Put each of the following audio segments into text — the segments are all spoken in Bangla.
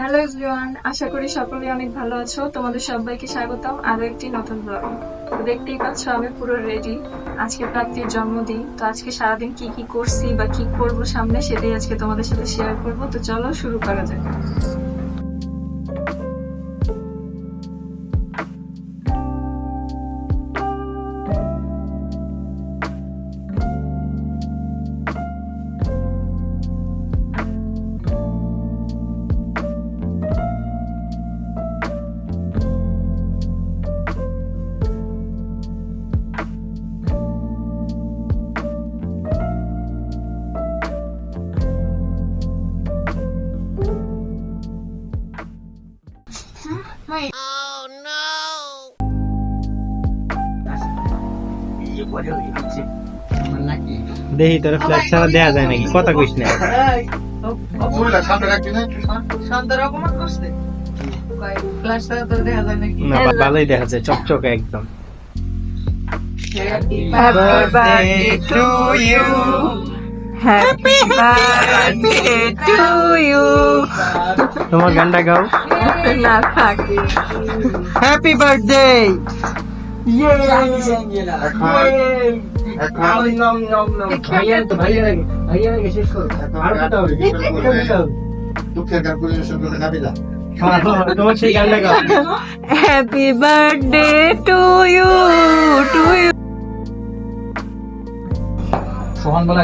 হ্যালো এভরিওয়ান, আশা করি সকলে অনেক ভালো আছো। তোমাদের সবাইকে স্বাগতম আরও একটি নতুন ব্লগ দেখতেই পাচ্ছ, আমি পুরো রেডি আজকে প্রাপ্তির জন্মদিন, তো আজকে সারাদিন কি কি করছি বা কি করব সামনে সেটাই আজকে তোমাদের সাথে শেয়ার করব। তো চলো শুরু করা যাক। দেখি তোর ফ্ল্যাট ছাড়া দেয়া যায় নাকি? কথা কইস না। না ভালোই দেখা যায় চকচকে একদম। Happy birthday to you. Happy birthday to you তোমার গানটা গাও। না থাকি হ্যাপি বার্থডে দুঃখের গান পরিবেশন করে খাবি না তোমার সেই গানটা গাও happy birthday to you to you Sohan বলা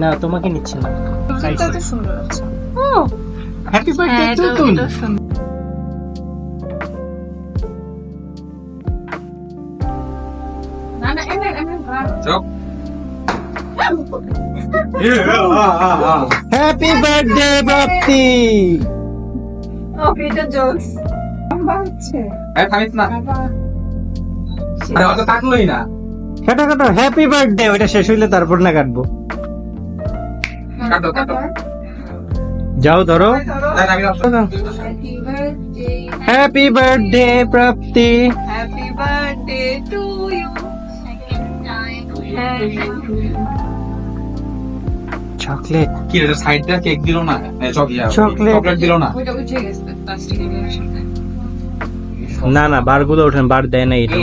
না তোমাকে নিচ্ছে না। তো সুন্দর আছে ও হ্যাপি হ্যাঁ বার্থডে সুন্দর। না না এনে এনে এটা জোকস হচ্ছে। থাকলোই না। কাটো কাটো। হ্যাপি বার্থডে ওইটা শেষ হইলে তারপর না কাটবো। কাটো, কাটো। যাও ধরো। Happy birthday Prapti happy birthday to you chocolate কি রে সাইডটা কেক দিলো না? চকলেট চকলেট দিলো না? ওইটা উঠে গেছে না না বারগুলো ওঠেন বার দেয় না এটা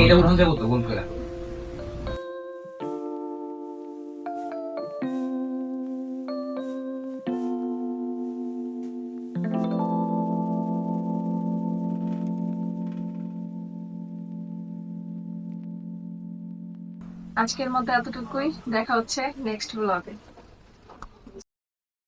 আজকের মধ্যে এতটুকুই। দেখা হচ্ছে নেক্সট ব্লগে